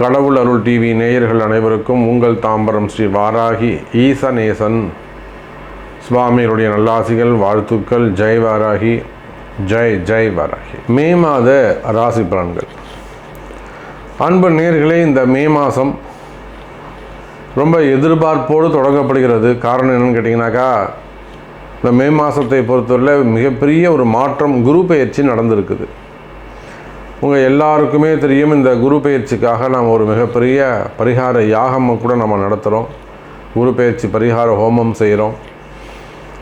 கடவுள் அருள் டிவி நேயர்கள் அனைவருக்கும் உங்கள் தாம்பரம் ஸ்ரீ வாராகி ஈசநேசன் சுவாமிகளுடைய நல்லாசிகள் வாழ்த்துக்கள். ஜெய் வாராகி ஜெய் ஜெய் வாராகி. மே மாத ராசி பலன்கள். அன்பு நேர்களே இந்த மே மாதம் ரொம்ப எதிர்பார்ப்போடு தொடங்கப்படுகிறது. காரணம் என்னன்னு கேட்டிங்கனாக்கா இந்த மே மாதத்தை பொறுத்தவரை மிகப்பெரிய ஒரு மாற்றம் குரு பயிற்சி நடந்திருக்குது. உங்கள் எல்லாருக்குமே தெரியும் இந்த குரு பயிற்சிக்காக நாம் ஒரு மிகப்பெரிய பரிகார யாகம் கூட நம்ம நடத்துகிறோம் குரு பயிற்சி பரிகார ஹோமம் செய்கிறோம்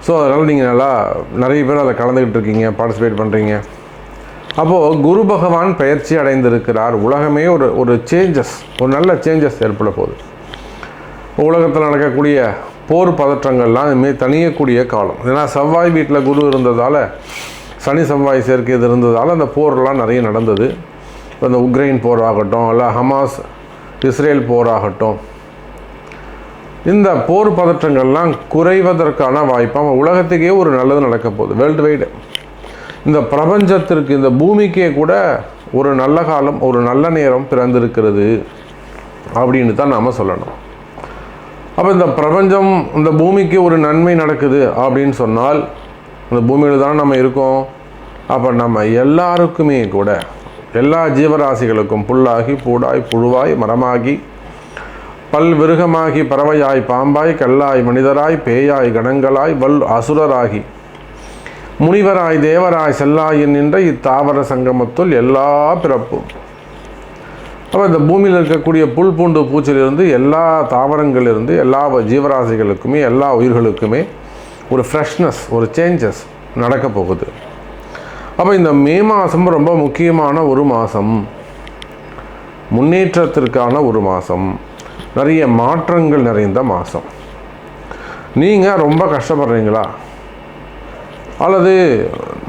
ஸோ அதனால் நீங்கள் நல்லா நிறைய பேர் அதில் கலந்துக்கிட்டு இருக்கீங்க பார்ட்டிசிபேட் பண்ணுறீங்க அப்போது குரு பகவான் பயிற்சி அடைந்திருக்கிறார். உலகமே ஒரு ஒரு சேஞ்சஸ் ஒரு நல்ல சேஞ்சஸ் ஏற்பட போகுது. உலகத்தில் நடக்கக்கூடிய போர் பதற்றங்கள்லாம் இதுமாரி தனியக்கூடிய காலம். ஏன்னா செவ்வாய் வீட்டில் குரு இருந்ததால் சனி செவ்வாய் சேர்க்கை இது இருந்ததால் அந்த போர்லாம் நிறைய நடந்தது. இப்போ இந்த உக்ரைன் போர் ஆகட்டும் இல்லை ஹமாஸ் இஸ்ரேல் போர் ஆகட்டும். இந்த போர் பதற்றங்கள்லாம் குறைவதற்கான வாய்ப்பாக உலகத்துக்கே ஒரு நல்லது நடக்க போகுது வேர்ல்டு வைடு இந்த பிரபஞ்சத்திற்கு இந்த பூமிக்கே கூட ஒரு நல்ல காலம் ஒரு நல்ல நேரம் பிறந்திருக்கிறது அப்படின்னு தான் நாம் சொல்லணும். அப்போ இந்த பிரபஞ்சம் இந்த பூமிக்கு ஒரு நன்மை நடக்குது அப்படின்னு சொன்னால் இந்த பூமியில் தான் நம்ம இருக்கோம்? அப்போ நம்ம எல்லாருக்குமே கூட எல்லா ஜீவராசிகளுக்கும் புல்லாகி பூடாய் புழுவாய் மரமாகி பல் விருகமாகி பறவையாய் பாம்பாய் கல்லாய் மனிதராய் பேயாய் கணங்களாய் வல் அசுரராகி முனிவராய் தேவராய் செல்லாயின் நின்ற இத்தாவர சங்கமத்துள் எல்லா பிறப்பும். அப்போ இந்த பூமியில் இருக்கக்கூடிய புல் பூண்டு பூச்சிலிருந்து எல்லா தாவரங்களிலிருந்து எல்லா ஜீவராசிகளுக்குமே எல்லா உயிர்களுக்குமே ஒரு ஃப்ரெஷ்னஸ் ஒரு சேஞ்சஸ் நடக்க போகுது. அப்போ இந்த மே மாதம் ரொம்ப முக்கியமான ஒரு மாதம் முன்னேற்றத்திற்கான ஒரு மாதம் நிறைய மாற்றங்கள் நிறைந்த மாதம் நீங்கள் ரொம்ப கஷ்டப்படுறீங்களா? அல்லது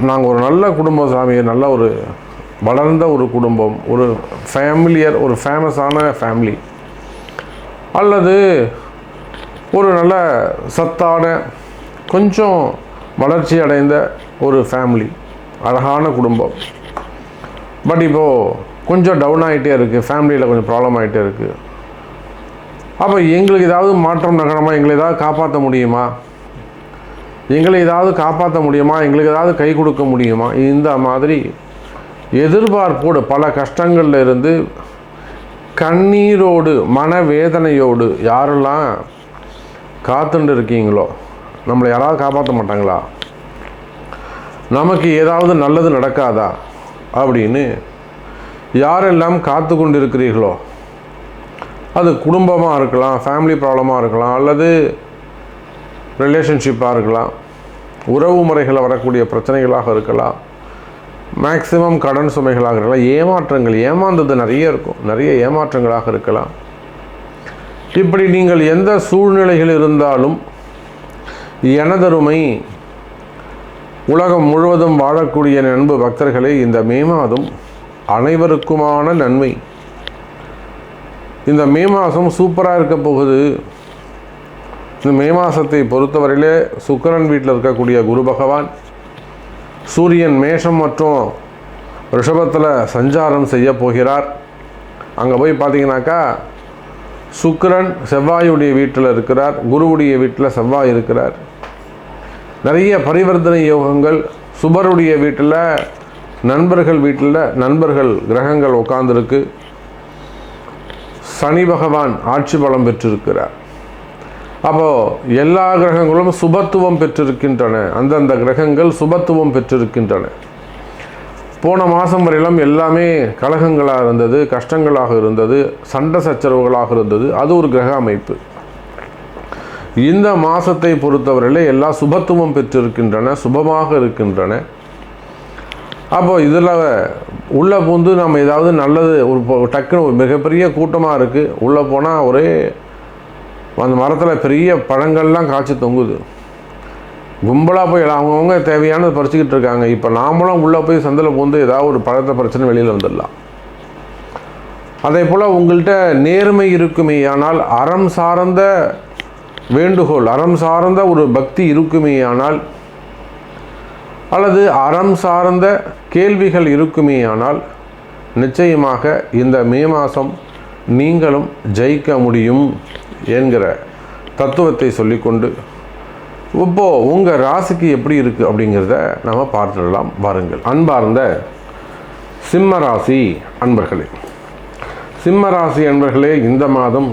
நாங்கள் ஒரு நல்ல குடும்ப சாமியை நல்ல ஒரு வளர்ந்த ஒரு குடும்பம் ஒரு ஃபேமிலியர் ஒரு ஃபேமஸான ஃபேமிலி. அல்லது ஒரு நல்ல சத்தான கொஞ்சம் வளர்ச்சி அடைந்த ஒரு ஃபேமிலி. அழகான குடும்பம். பட் இப்போது கொஞ்சம் டவுன் ஆகிட்டே இருக்குது ஃபேமிலியில் கொஞ்சம் ப்ராப்ளம் ஆகிட்டே இருக்குது அப்போ எங்களுக்கு ஏதாவது மாற்றம் நகரமாக எங்களை ஏதாவது காப்பாற்ற முடியுமா? எங்களை ஏதாவது காப்பாற்ற முடியுமா? எங்களுக்கு ஏதாவது கை கொடுக்க முடியுமா? இந்த மாதிரி எதிர்பார்ப்போடு பல கஷ்டங்களில் இருந்து கண்ணீரோடு மனவேதனையோடு யாரெல்லாம் காத்துண்டு இருக்கீங்களோ நம்மளை யாராவது காப்பாற்ற மாட்டாங்களா? நமக்கு ஏதாவது நல்லது நடக்காதா? அப்படின்னு யாரெல்லாம் காத்து கொண்டிருக்கிறீர்களோ அது குடும்பமாக இருக்கலாம் ஃபேமிலி ப்ராப்ளமாக இருக்கலாம் அல்லது ரிலேஷன்ஷிப்பாக இருக்கலாம் உறவு முறைகளில் வரக்கூடிய பிரச்சனைகளாக இருக்கலாம் மேக்சிமம் கடன் சுமைகளாக இருக்கலாம் ஏமாற்றங்கள் ஏமாந்தது நிறைய இருக்கும் நிறைய ஏமாற்றங்களாக இருக்கலாம். இப்படி நீங்கள் எந்த சூழ்நிலைகள் இருந்தாலும் எனதருமை உலகம் முழுவதும் வாழக்கூடிய நண்பு பக்தர்களே இந்த மே மாதம் அனைவருக்குமான நன்மை. இந்த மே மாதம் சூப்பராக இருக்க போகுது. இந்த மே மாதத்தை பொறுத்தவரையிலே சுக்கரன் வீட்டில் இருக்கக்கூடிய குரு பகவான் சூரியன் மேஷம் மற்றும் ரிஷபத்தில் சஞ்சாரம் செய்ய போகிறார். அங்கே போய் பார்த்தீங்கன்னாக்கா சுக்கிரன் செவ்வாயுடைய வீட்டில் இருக்கிறார் குருவுடைய வீட்டில் செவ்வாய் இருக்கிறார். நிறைய பரிவர்த்தனை யோகங்கள் சுபருடைய வீட்டில் நண்பர்கள் வீட்டில் நண்பர்கள் கிரகங்கள் உட்கார்ந்துருக்கு சனி பகவான் ஆட்சி பலம் பெற்றிருக்கிறார். அப்போது எல்லா கிரகங்களும் சுபத்துவம் பெற்றிருக்கின்றன. அந்தந்த கிரகங்கள் சுபத்துவம் பெற்றிருக்கின்றன. போன மாதம் வரையிலும் எல்லாமே கலகங்களாக இருந்தது கஷ்டங்களாக இருந்தது சண்டை சச்சரவுகளாக இருந்தது. அது ஒரு கிரக அமைப்பு. இந்த மாதத்தை பொறுத்தவரையில் எல்லா சுபத்துவம் பெற்றிருக்கின்றன சுபமாக இருக்கின்றன. அப்போ இதில் உள்ளே பூந்து நம்ம ஏதாவது நல்லது ஒரு டக்குன்னு ஒரு மிகப்பெரிய கூட்டமாக இருக்குது உள்ளே போனால் ஒரே அந்த மரத்தில் பெரிய பழங்கள்லாம் காய்ச்சி தொங்குது. கும்பலாக போய் அவங்கவுங்க தேவையானது பறிச்சுக்கிட்டு இருக்காங்க. இப்போ நாமளும் உள்ளே போய் சந்தில் பூந்து ஏதாவது ஒரு பழத்தை பிரச்சனை வெளியில் வந்துடலாம். அதே போல் உங்கள்கிட்ட நேர்மை இருக்குமே ஆனால் அறம் சார்ந்த வேண்டுகோள். அறம் சார்ந்த ஒரு பக்தி இருக்குமேயானால் அல்லது அறம் சார்ந்த கேள்விகள் இருக்குமேயானால் நிச்சயமாக இந்த மே மாதம் நீங்களும் ஜெயிக்க முடியும் என்கிற தத்துவத்தை சொல்லிக்கொண்டு இப்போ உங்கள் ராசிக்கு எப்படி இருக்குது அப்படிங்கிறத நம்ம பார்த்துடலாம். வாருங்கள். அன்பார்ந்த சிம்ம ராசி அன்பர்களே சிம்ம ராசி அன்பர்களே இந்த மாதம்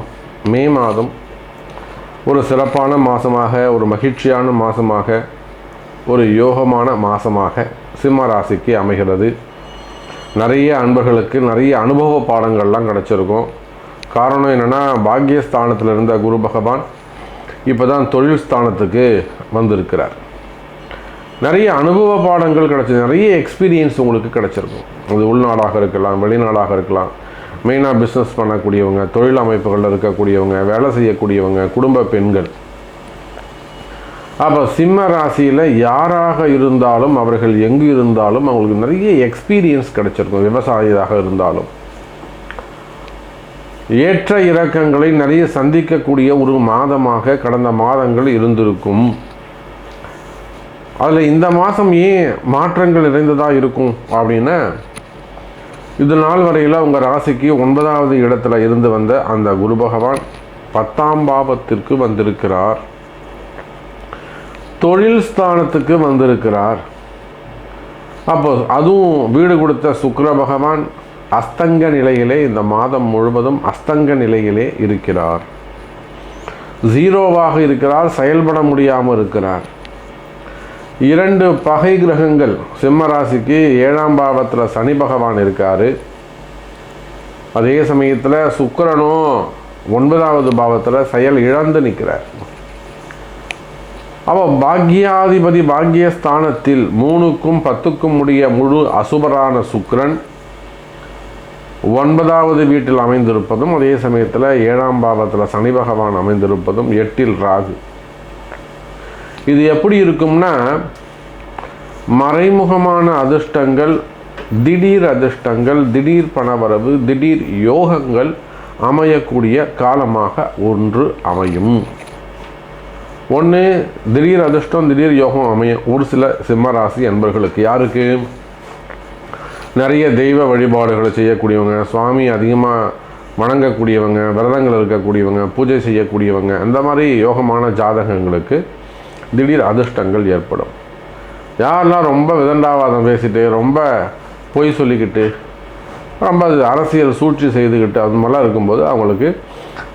மே மாதம் ஒரு சிறப்பான மாதமாக ஒரு மகிழ்ச்சியான மாதமாக ஒரு யோகமான மாதமாக சிம்ம ராசிக்கு அமைகிறது. நிறைய அன்பர்களுக்கு நிறைய அனுபவ பாடங்கள்லாம் கிடச்சிருக்கும். காரணம் என்னென்னா பாக்கியஸ்தானத்தில் இருந்த குரு பகவான் இப்போ தான் தொழில் ஸ்தானத்துக்கு வந்திருக்கிறார். நிறைய அனுபவ பாடங்கள் கிடச்சி நிறைய எக்ஸ்பீரியன்ஸ் உங்களுக்கு கிடச்சிருக்கும். அது உள்நாடாக இருக்கலாம் வெளிநாடாக இருக்கலாம். மெயினாக பிஸ்னஸ் பண்ணக்கூடியவங்க தொழில் அமைப்புகளில் இருக்கக்கூடியவங்க வேலை செய்யக்கூடியவங்க குடும்ப பெண்கள். அப்போ சிம்ம ராசியில் யாராக இருந்தாலும் அவர்கள் எங்கு இருந்தாலும் அவங்களுக்கு நிறைய எக்ஸ்பீரியன்ஸ் கிடைச்சிருக்கும் விவசாயியாக இருந்தாலும். ஏற்ற இறக்கங்களை நிறைய சந்திக்கக்கூடிய ஒரு மாதமாக கடந்த மாதங்கள் இருந்திருக்கும். அதில் இந்த மாதம் ஏன் மாற்றங்கள் நிறைந்ததாக இருக்கும் அப்படின்னா இது நாள் வரையில் உங்கள் ராசிக்கு ஒன்பதாவது இடத்துல இருந்து வந்த அந்த குரு பகவான் பத்தாம் பாவத்திற்கு வந்திருக்கிறார். தொழில் ஸ்தானத்துக்கு வந்திருக்கிறார். அப்போ அதுவும் வீடு கொடுத்த சுக்கர பகவான் அஸ்தங்க நிலையிலே இந்த மாதம் முழுவதும் அஸ்தங்க நிலையிலே இருக்கிறார். ஜீரோவாக இருக்கிறார் செயல்பட முடியாமல் இருக்கிறார். இரண்டு பகை கிரகங்கள் சிம்ம ராசிக்கு ஏழாம் பாவத்தில் சனி பகவான் இருக்கார். அதே சமயத்தில் சுக்கரனும் ஒன்பதாவது பாவத்தில் செயல் இழந்து நிற்கிறார் அவ பாக்யாதிபதி பாக்யஸ்தானத்தில் மூணுக்கும் பத்துக்கும் உடைய முழு அசுபரான சுக்கரன் ஒன்பதாவது வீட்டில் அமைந்திருப்பதும் அதே சமயத்தில் ஏழாம் பாவத்தில் சனி பகவான் அமைந்திருப்பதும் எட்டில் ராகு. இது எப்படி இருக்கும்னா மறைமுகமான அதிர்ஷ்டங்கள் திடீர் அதிர்ஷ்டங்கள் திடீர் பணவரவு திடீர் யோகங்கள் அமையக்கூடிய காலமாக ஒன்று அமையும். ஒன்று திடீர் அதிர்ஷ்டம் திடீர் யோகம் அமையும் ஒரு சில சிம்மராசி அன்பர்களுக்கு யாருக்கு? நிறைய தெய்வ வழிபாடுகளை செய்யக்கூடியவங்க சுவாமி அதிகமாக வணங்கக்கூடியவங்க விரதங்கள் இருக்கக்கூடியவங்க பூஜை செய்யக்கூடியவங்க அந்த மாதிரி யோகமான ஜாதகங்களுக்கு திடீர் அதிர்ஷ்டங்கள் ஏற்படும். யாரெல்லாம் ரொம்ப விதண்டாவாதம் பேசிட்டு ரொம்ப பொய் சொல்லிக்கிட்டு ரொம்ப அது அரசியல் சூழ்ச்சி செய்துக்கிட்டு அது மாதிரிலாம் இருக்கும்போது அவங்களுக்கு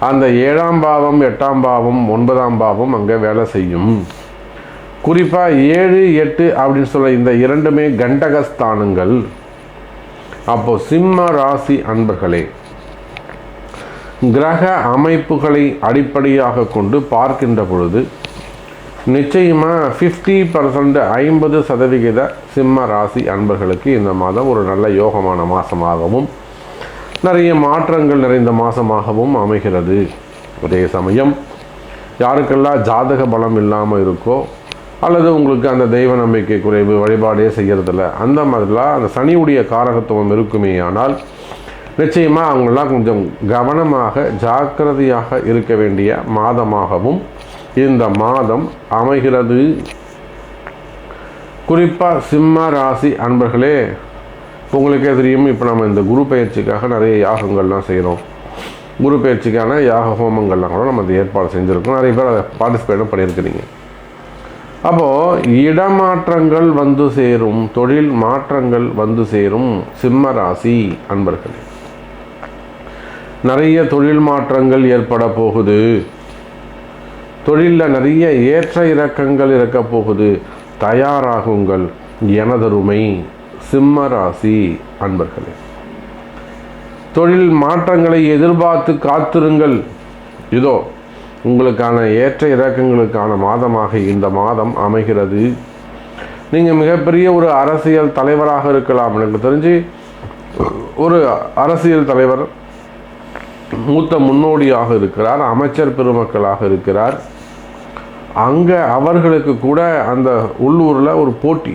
அந்த ஏழாம் பாவம் எட்டாம் பாவம் ஒன்பதாம் பாவம் அங்கே வேலை செய்யும். குறிப்பாக ஏழு எட்டு அப்படின்னு சொல்ல இந்த இரண்டுமே கண்டகஸ்தானங்கள். அப்போது சிம்ம ராசி அன்பர்களே கிரக அமைப்புகளை அடிப்படையாக கொண்டு பார்க்கின்ற பொழுது நிச்சயமாக ஃபிஃப்டி பர்சன்ட் ஐம்பது சதவிகித சிம்ம ராசி அன்பர்களுக்கு இந்த மாதம் ஒரு நல்ல யோகமான மாதமாகவும் நிறைய மாற்றங்கள் நிறைந்த மாதமாகவும் அமைகிறது. அதே சமயம் யாருக்கெல்லாம் ஜாதக பலம் இல்லாமல் இருக்கோ அல்லது உங்களுக்கு அந்த தெய்வ நம்பிக்கை குறைவு வழிபாடே செய்கிறதில்ல அந்த மாதிரிலாம் அந்த சனியுடைய காரகத்துவம் இருக்குமே ஆனால் நிச்சயமாக அவங்களாம் கொஞ்சம் கவனமாக ஜாக்கிரதையாக இருக்க வேண்டிய மாதமாகவும் இந்த மாதம் அமைகிறது. குறிப்பாக சிம்ம ராசி அன்பர்களே உங்களுக்கே தெரியும் இப்போ நம்ம இந்த குரு பயிற்சிக்காக நிறைய யாகங்கள்லாம் செய்கிறோம் குரு பயிற்சிக்கான யாக ஹோமங்கள்லாம் கூட நம்ம அந்த ஏற்பாடு செஞ்சுருக்கோம். நிறைய பேர் அதை பார்ட்டிசிபேட்டும் பண்ணியிருக்கிறீங்க. அப்போது இடமாற்றங்கள் வந்து சேரும் தொழில் மாற்றங்கள் வந்து சேரும் சிம்ம ராசி அன்பர்களே. நிறைய தொழில் மாற்றங்கள் ஏற்பட போகுது. தொழிலில் நிறைய ஏற்ற இறக்கங்கள் இருக்க போகுது. தயாராகுங்கள் எனதருமை சிம்ம ராசி அன்பர்களே. தொழில் மாற்றங்களை எதிர்பார்த்து காத்திருங்கள். இதோ உங்களுக்கான ஏற்ற இறக்கங்களுக்கான மாதமாக இந்த மாதம் அமைகிறது. நீங்கள் மிகப்பெரிய ஒரு அரசியல் தலைவராக இருக்கலாம். எனக்கு தெரிஞ்சு ஒரு அரசியல் தலைவர் மூத்த முன்னோடியாக இருக்கிறார் அமைச்சர் பெருமக்களாக இருக்கிறார். அங்கே அவர்களுக்கு கூட அந்த உள்ளூரில் ஒரு போட்டி.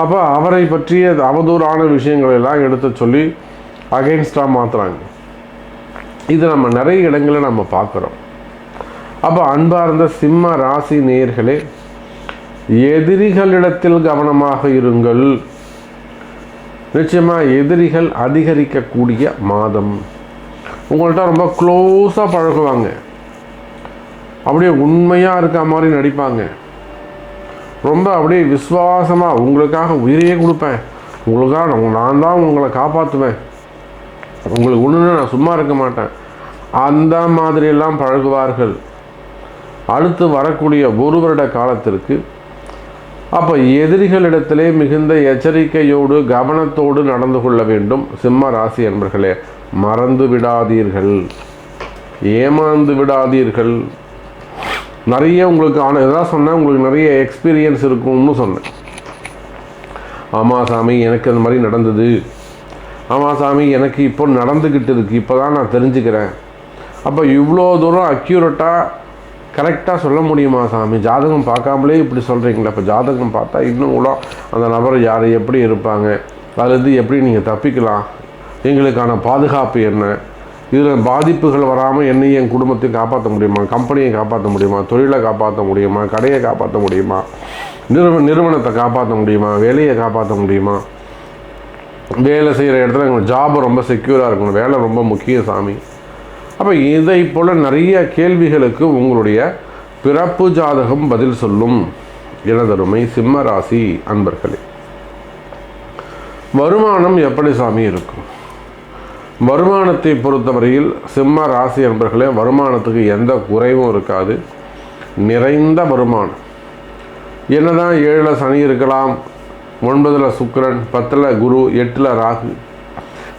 அப்போ அவரை பற்றிய அவதூறான விஷயங்கள் எல்லாம் எடுத்து சொல்லி அகெயின்ஸ்டாக மாற்றுறாங்க இது நம்ம நிறைய இடங்களில் நம்ம பார்க்குறோம். அப்போ அன்பார்ந்த சிம்ம ராசி நேர்களே எதிரிகளிடத்தில் கவனமாக இருங்கள். நிச்சயமாக எதிரிகள் அதிகரிக்கக்கூடிய மாதம். உங்கள்கிட்ட ரொம்ப க்ளோஸாக பழகுவாங்க. அப்படியே உண்மையாக இருக்க மாதிரி நடிப்பாங்க. ரொம்ப அப்படியே விசுவாசமாக உங்களுக்காக உயிரையே கொடுப்பேன். உங்களுக்காக நான் நான் தான் உங்களை காப்பாற்றுவேன் உங்களுக்கு ஒன்றுன்னு நான் சும்மா இருக்க மாட்டேன். அந்த மாதிரியெல்லாம் பழகுவார்கள். அடுத்து வரக்கூடிய ஒரு வருட காலத்திற்கு அப்போ எதிரிகளிடத்திலே மிகுந்த எச்சரிக்கையோடு கவனத்தோடு நடந்து கொள்ள வேண்டும். சிம்ம ராசி என்பர்களே மறந்து விடாதீர்கள். ஏமாந்து விடாதீர்கள். நிறைய உங்களுக்கு ஆன இதெல்லாம் சொன்னேன் உங்களுக்கு நிறைய எக்ஸ்பீரியன்ஸ் இருக்கும்னு சொன்னேன். ஆமாம் சாமி எனக்கு அந்த மாதிரி நடந்தது. ஆமாம் சாமி எனக்கு இப்போ நடந்துக்கிட்டு இருக்கு. இப்போ தான் நான் தெரிஞ்சுக்கிறேன். அப்போ இவ்வளோ தூரம் அக்யூரட்டாக கரெக்டாக சொல்ல முடியுமா சாமி? ஜாதகம் பார்க்காமலே இப்படி சொல்கிறீங்களா இப்போ ஜாதகம் பார்த்தா இன்னும் கூட அந்த நபர் யார் எப்படி இருப்பாங்க? அதுலேருந்து எப்படி நீங்கள் தப்பிக்கலாம்? எங்களுக்கான பாதுகாப்பு என்ன? இதில் பாதிப்புகள் வராமல் என்னையும் என் குடும்பத்தையும் காப்பாற்ற முடியுமா? கம்பெனியை காப்பாற்ற முடியுமா? தொழிலை காப்பாற்ற முடியுமா? கடையை காப்பாற்ற முடியுமா? நிறுவ நிறுவனத்தை காப்பாற்ற முடியுமா? வேலையை காப்பாற்ற முடியுமா? வேலை செய்கிற இடத்துல எங்களுக்கு ஜாப் ரொம்ப செக்யூராக இருக்கணும். வேலை ரொம்ப முக்கிய சாமி. அப்போ இதை போல் நிறைய கேள்விகளுக்கு உங்களுடைய பிறப்பு ஜாதகம் பதில் சொல்லும். எனதருமை சிம்ம ராசி அன்பர்களே வருமானம் எப்படி சாமி இருக்கும்? வருமானத்தை பொறுத்தவரையில் சிம்ம ராசி என்பர்களே வருமானத்துக்கு எந்த குறைவும் இருக்காது. நிறைந்த வருமானம். என்னதான் ஏழில் சனி இருக்கலாம் ஒன்பதில் சுக்கரன் பத்தில் குரு எட்டில் ராகு.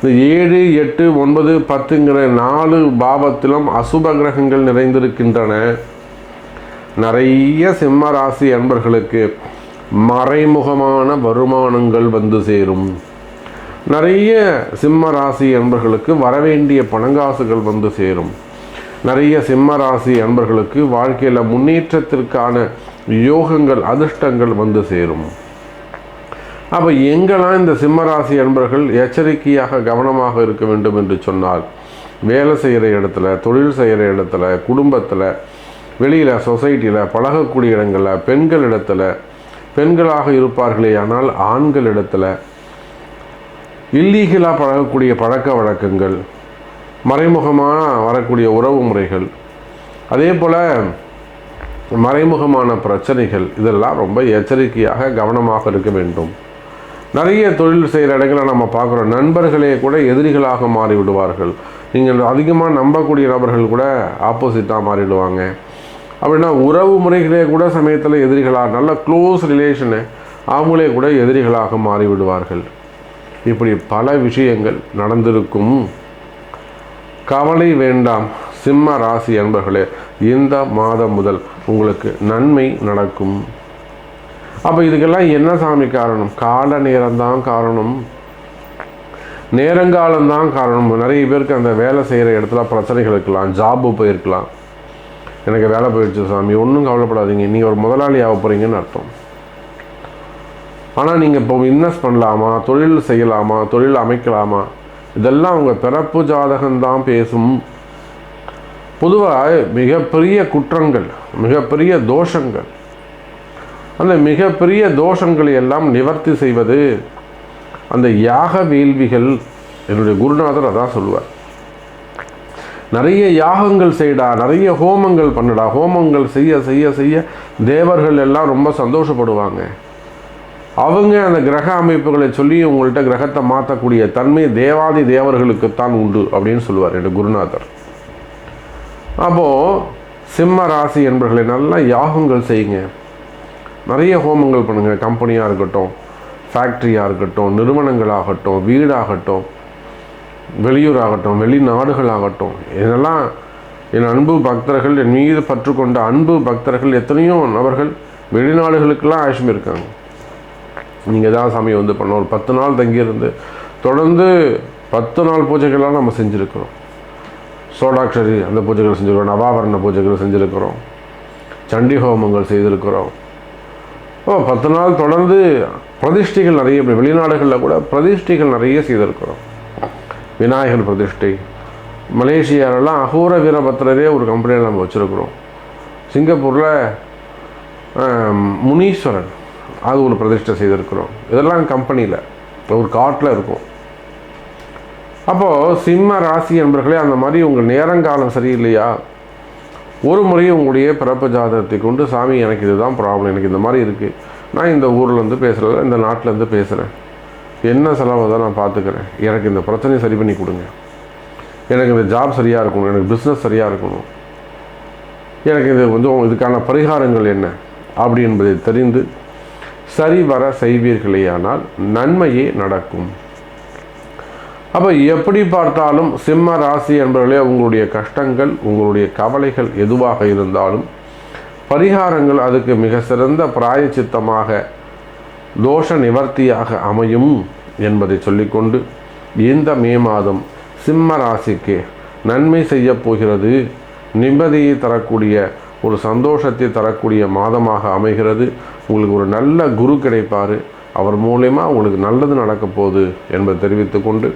இந்த ஏழு எட்டு ஒன்பது பத்துங்கிற நாலு பாவத்திலும் அசுப கிரகங்கள் நிறைந்திருக்கின்றன. நிறைய சிம்ம ராசி அன்பர்களுக்கு மறைமுகமான வருமானங்கள் வந்து சேரும். நிறைய சிம்ம ராசி அன்பர்களுக்கு வரவேண்டிய பணங்காசுகள் வந்து சேரும். நிறைய சிம்ம ராசி அன்பர்களுக்கு வாழ்க்கையில் முன்னேற்றத்திற்கான யோகங்கள் அதிர்ஷ்டங்கள் வந்து சேரும். அப்போ எங்கெல்லாம் இந்த சிம்மராசி அன்பர்கள் எச்சரிக்கையாக கவனமாக இருக்க வேண்டும் என்று சொன்னால் வேலை செய்கிற இடத்துல தொழில் செய்கிற இடத்துல குடும்பத்தில் வெளியில் சொசைட்டியில் பழகக்கூடிய இடங்களில் பெண்கள் இடத்துல பெண்களாக இருப்பார்களே ஆனால் ஆண்கள் இடத்துல இல்லீகலாக பழகக்கூடிய பழக்க வழக்கங்கள் மறைமுகமாக வரக்கூடிய உறவு முறைகள் அதே போல் மறைமுகமான பிரச்சனைகள் இதெல்லாம் ரொம்ப எச்சரிக்கையாக கவனமாக இருக்க வேண்டும். நிறைய தொழில் செய்கிற இடங்களை நம்ம பார்க்குறோம். நண்பர்களே கூட எதிரிகளாக மாறி விடுவார்கள் நீங்கள் அதிகமாக நம்பக்கூடிய நபர்கள் கூட ஆப்போசிட்டாக மாறிடுவாங்க. அப்படின்னா உறவு முறைகளே கூட சமயத்தில் எதிரிகளாக நல்ல க்ளோஸ் ரிலேஷனு அவங்களே கூட எதிரிகளாக மாறிவிடுவார்கள். இப்படி பல விஷயங்கள் நடந்திருக்கும். கவலை வேண்டாம் சிம்ம ராசி அன்பர்களே இந்த மாதம் முதல் உங்களுக்கு நன்மை நடக்கும். அப்போ இதுக்கெல்லாம் என்ன சாமி காரணம்? கால நேரம்தான் காரணம். நேரங்காலம்தான் காரணம். நிறைய பேருக்கு அந்த வேலை செய்கிற இடத்துல பிரச்சனைகள் இருக்கலாம் ஜாப்பு போயிருக்கலாம். எனக்கு வேலை போயிடுச்சு சாமி ஒன்றும் கவலைப்படாதீங்க. நீங்கள் ஒரு முதலாளி ஆக போகிறீங்கன்னு அர்த்தம். ஆனால் நீங்கள் இப்போ இன்வெஸ்ட் பண்ணலாமா? தொழில் செய்யலாமா? தொழில் அமைக்கலாமா? இதெல்லாம் உங்கள் பிறப்பு ஜாதகம்தான் பேசும். பொதுவாக மிகப்பெரிய குற்றங்கள் மிகப்பெரிய தோஷங்கள் அந்த மிகப்பெரிய தோஷங்களை எல்லாம் நிவர்த்தி செய்வது அந்த யாக வேள்விகள் என்னுடைய குருநாதர் அதான் சொல்லுவார். நிறைய யாகங்கள் செய்டா நிறைய ஹோமங்கள் பண்ணுடா ஹோமங்கள் செய்ய செய்ய செய்ய தேவர்கள் எல்லாம் ரொம்ப சந்தோஷப்படுவாங்க. அவங்க அந்த கிரக அமைப்புகளை சொல்லி உங்கள்கிட்ட கிரகத்தை மாற்றக்கூடிய தன்மை தேவாதி தேவர்களுக்குத்தான் உண்டு அப்படின்னு சொல்லுவார் என் குருநாதர். அப்போது சிம்ம ராசி என்பர்களை நல்லா யாகங்கள் செய்யுங்க. நிறைய ஹோமங்கள் பண்ணுங்கள் கம்பெனியாக இருக்கட்டும் ஃபேக்ட்ரியாக இருக்கட்டும் நிறுவனங்களாகட்டும் வீடாகட்டும் வெளியூராகட்டும் வெளிநாடுகளாகட்டும். இதெல்லாம் என் அன்பு பக்தர்கள் என் மீது பற்றுக்கொண்ட அன்பு பக்தர்கள் எத்தனையோ நபர்கள் வெளிநாடுகளுக்கெல்லாம் ஆயுஷம் இருக்காங்க நீங்கள் தான் சாமி வந்து பண்ணோம் ஒரு பத்து நாள் தங்கியிருந்து தொடர்ந்து பத்து நாள் பூஜைகள்லாம் நம்ம செஞ்சுருக்கிறோம். சோடாட்சரி அந்த பூஜைகள் செஞ்சுருக்கிறோம். நவாபரண பூஜைகள் செஞ்சுருக்கிறோம். சண்டி ஹோமங்கள் செய்திருக்கிறோம். ஓ பத்து நாள் தொடர்ந்து பிரதிஷ்டைகள் நிறைய வெளிநாடுகளில் கூட பிரதிஷ்டைகள் நிறைய செய்திருக்கிறோம். விநாயகர் பிரதிஷ்டை மலேசியாவிலலாம் அகோர வீரபத்திரரே ஒரு கம்பெனியில் நம்ம வச்சுருக்குறோம். சிங்கப்பூரில் முனீஸ்வரன். அது ஒரு பிரதிஷ்டை செய்திருக்கிறோம். இதெல்லாம் கம்பெனியில் ஒரு காட்டில் இருக்கும். அப்போது சிம்ம ராசி என்பர்களே அந்த மாதிரி உங்கள் நேரங்காலம் சரியில்லையா? ஒரு முறை உங்களுடைய பிறப்பு ஜாதகத்தை கொண்டு சாமி எனக்கு இதுதான் ப்ராப்ளம் எனக்கு இந்த மாதிரி இருக்குது நான் இந்த ஊர்லேருந்து பேசுகிறேன் இந்த நாட்டிலேருந்து பேசுகிறேன் என்ன செலவு தான் நான் பார்த்துக்கிறேன் எனக்கு இந்த பிரச்சனையை சரி பண்ணி கொடுங்க. எனக்கு இந்த ஜாப் சரியாக இருக்கணும் எனக்கு பிஸ்னஸ் சரியாக இருக்கணும். எனக்கு இது கொஞ்சம் இதுக்கான பரிகாரங்கள் என்ன? அப்படி என்பதை தெரிந்து சரிவர செய்வீர்களேயானால் நன்மையே நடக்கும். அப்போ எப்படி பார்த்தாலும் சிம்ம ராசி என்பவர்களே உங்களுடைய கஷ்டங்கள் உங்களுடைய கவலைகள் எதுவாக இருந்தாலும் பரிகாரங்கள் அதுக்கு மிக சிறந்த பிராயச்சித்தமாக தோஷ நிவர்த்தியாக அமையும் என்பதை சொல்லிக்கொண்டு இந்த மே மாதம் சிம்ம ராசிக்கு நன்மை செய்ய போகிறது. நிம்மதியை தரக்கூடிய ஒரு சந்தோஷத்தை தரக்கூடிய மாதமாக அமைகிறது. உங்களுக்கு ஒரு நல்ல குரு கிடைப்பார். அவர் மூலயமா உங்களுக்கு நல்லது நடக்க போகுது என்பதை தெரிவித்துக்கொண்டு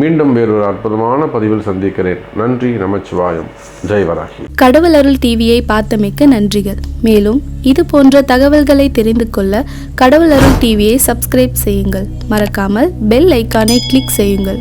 மீண்டும் வேறொரு அற்புதமான பதிவில் சந்திக்கிறேன். நன்றி நமச்சிவாயம். ஜெய்வராகி கடவுள் அருள் டிவியை பார்த்தமைக்க நன்றிகள். மேலும் இது போன்ற தகவல்களை தெரிந்து கொள்ள கடவுள் அருள் டிவியை சப்ஸ்கிரைப் செய்யுங்கள். மறக்காமல் பெல் ஐக்கானை கிளிக் செய்யுங்கள்.